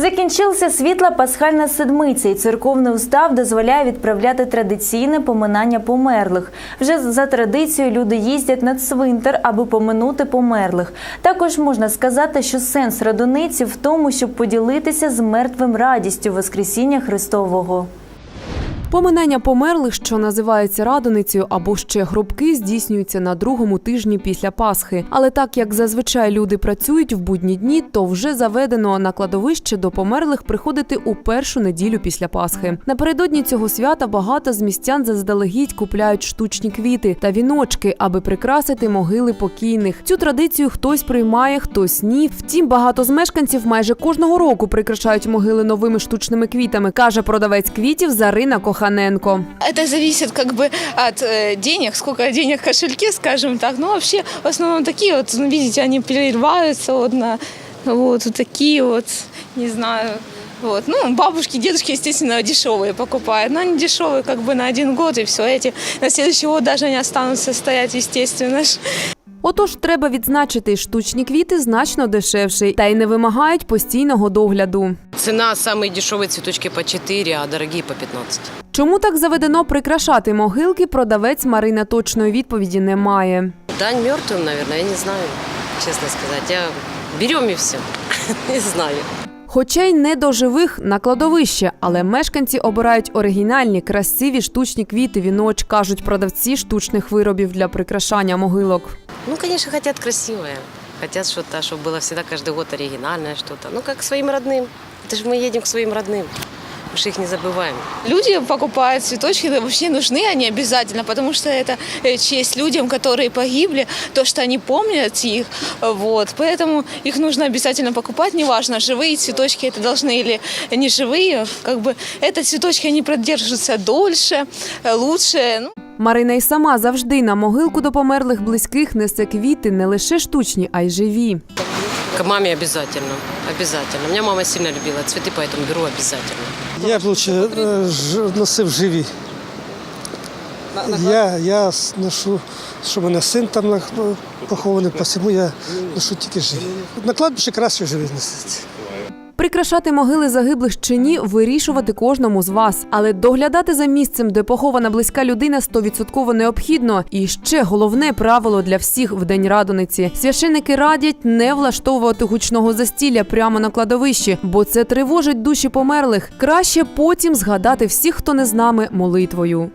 Закінчилася світла пасхальна седмиця, і церковний устав дозволяє відправляти традиційне поминання померлих. Вже за традицією люди їздять на цвинтар, аби поминути померлих. Також можна сказати, що сенс родониці в тому, щоб поділитися з мертвим радістю Воскресіння Христового. Поминання померлих, що називається радоницею або ще гробки, здійснюються на другому тижні після Пасхи. Але так як зазвичай люди працюють в будні дні, то вже заведено на кладовище до померлих приходити у першу неділю після Пасхи. Напередодні цього свята багато з містян заздалегідь купляють штучні квіти та віночки, аби прикрасити могили покійних. Цю традицію хтось приймає, хтось ні. Втім, багато з мешканців майже кожного року прикрашають могили новими штучними квітами, каже продавець квітів Зарина Коханенко. Это зависит как бы от э, денег, сколько денег в кошельке, скажем так. Но вообще в основном такие вот, ну, видите, они переливаются вот на вот, вот такие вот, не знаю. Вот. Ну, бабушки, дедушки, естественно, дешевые покупают, но они дешевые как бы на один год, и все эти на следующий год даже они останутся стоять, естественно. ж. Отож, треба відзначити, штучні квіти значно дешевші та й не вимагають постійного догляду. Цена самые дешевые цветочки по 4, а дорогие по 15. Чому так заведено прикрашати могилки, продавець Марина точної відповіді не має. Дань мертвым, наверное, я не знаю, честно сказать. Я берем и все. Не знаю. Хоча й не до живих на кладовище, але мешканці обирають оригінальні, красиві штучні квіти, віноч, кажуть продавці штучних виробів для прикрашання могилок. Ну, конечно, хотят красивое. Хотят что-то, чтобы было всегда каждый год оригинальное что-то. Ну, как к своим родным. Это же мы едем к своим родным. Мы же их не забываем. Люди покупают цветочки, да, вообще нужны они обязательно, потому что это э, честь людям, которые погибли, то, что они помнят их, вот, поэтому их нужно обязательно покупать, неважно, живые цветочки это должны или не живые, как бы, это цветочки, они продержатся дольше, э, лучше, ну, Марина й сама завжди на могилку до померлих близьких несе квіти не лише штучні, а й живі. К маме обязательно. Обязательно. У меня мама сильно любила цветы, поэтому беру обязательно. Я б лучше ж- носив живі. Я, я с- ношу, що в мене син там похований, посему я ношу тільки живі. На кладбище краще живі носити. Прикрашати могили загиблих чи ні, вирішувати кожному з вас. Але доглядати за місцем, де похована близька людина, стовідсотково необхідно. І ще головне правило для всіх в день радониці. Священники радять не влаштовувати гучного застілля прямо на кладовищі, бо це тривожить душі померлих. Краще потім згадати всіх, хто не з нами, молитвою.